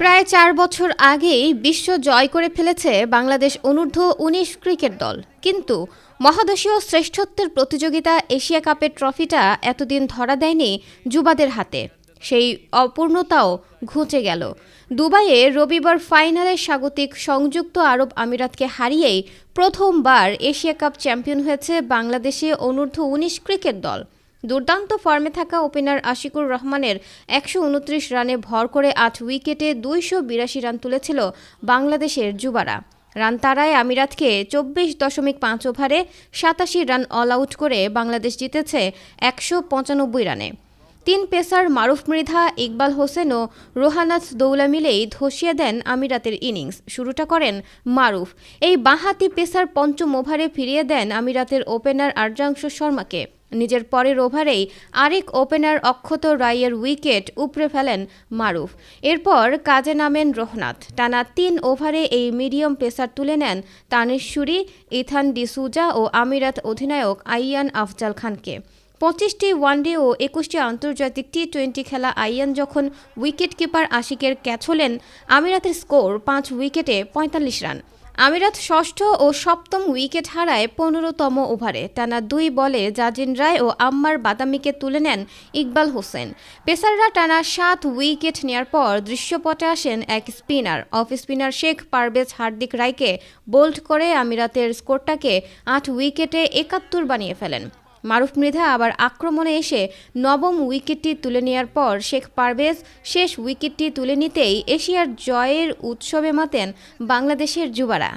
প্রায় চার বছর আগেই বিশ্ব জয় করে ফেলেছে বাংলাদেশ অনূর্ধ্ব উনিশ ক্রিকেট দল। কিন্তু মহাদেশীয় শ্রেষ্ঠত্বের প্রতিযোগিতা এশিয়া কাপের ট্রফিটা এতদিন ধরা দেয়নি যুবাদের হাতে। সেই অপূর্ণতাও ঘুচে গেল। দুবাইয়ে রবিবার ফাইনালে স্বাগতিক সংযুক্ত আরব আমিরাতকে হারিয়েই প্রথমবার এশিয়া কাপ চ্যাম্পিয়ন হয়েছে বাংলাদেশে অনূর্ধ্ব উনিশ ক্রিকেট দল। দুর্দান্ত ফর্মে থাকা ওপেনার আশিকুর রহমানের একশো উনত্রিশ রানে ভর করে আট উইকেটে দুইশো বিরাশি রান তুলেছিল বাংলাদেশের যুবারা। রান তারায় আমিরাতকে চব্বিশ দশমিক পাঁচ ওভারে সাতাশি রান অল আউট করে বাংলাদেশ জিতেছে একশো পঁচানব্বই রানে। তিন পেসার মারুফ মৃধা, ইকবাল হোসেন ও রোহানাথ দৌলা মিলেই ধসিয়ে দেন আমিরাতের ইনিংস। শুরুটা করেন মারুফ। এই বাঁহাতি পেসার পঞ্চম ওভারে ফিরিয়ে দেন আমিরাতের ওপেনার আর্যাংশ শর্মাকে। নিজের পরের ওভারেই আরেক ওপেনার অক্ষত রায়ের উইকেট উপড়ে ফেলেন মারুফ। এরপর কাজে নামেন রোহনাথ। টানা তিন ওভারে এই মিডিয়াম পেসার তুলে নেন তানেশ্বরী ইথান ডিসুজা ও আমিরাত অধিনায়ক আইয়ান আফজাল খানকে। পঁচিশটি ওয়ানডে ও একুশটি আন্তর্জাতিক টি টোয়েন্টি খেলা আইয়ান যখন উইকেট কিপার আশিকের ক্যাচ হলেন, আমিরাতের স্কোর পাঁচ উইকেটে পঁয়তাল্লিশ রান। আমিরাত ষষ্ঠ ও সপ্তম উইকেট হারায় পনেরোতম ওভারে। টানা দুই বলে জাজিন রায় ও আম্মার বাদামিকে তুলে নেন ইকবাল হোসেন। পেসাররা টানা সাত উইকেট নেয়ার পর দৃশ্যপটে আসেন এক spinner. Off spinner Sheikh Parvez Hardik রায়কে বোল্ড করে আমিরাতের স্কোরটাকে আট উইকেটে একাত্তর বানিয়ে ফেলেন। মারুফ মৃধা আবার আক্রমণে এসে নবম উইকেটটি তুলে নেওয়ার পর শেখ পারভেজ শেষ উইকেটটি তুলে নিতেই এশিয়ার জয়ের উৎসবে মাতেন বাংলাদেশের যুবারা।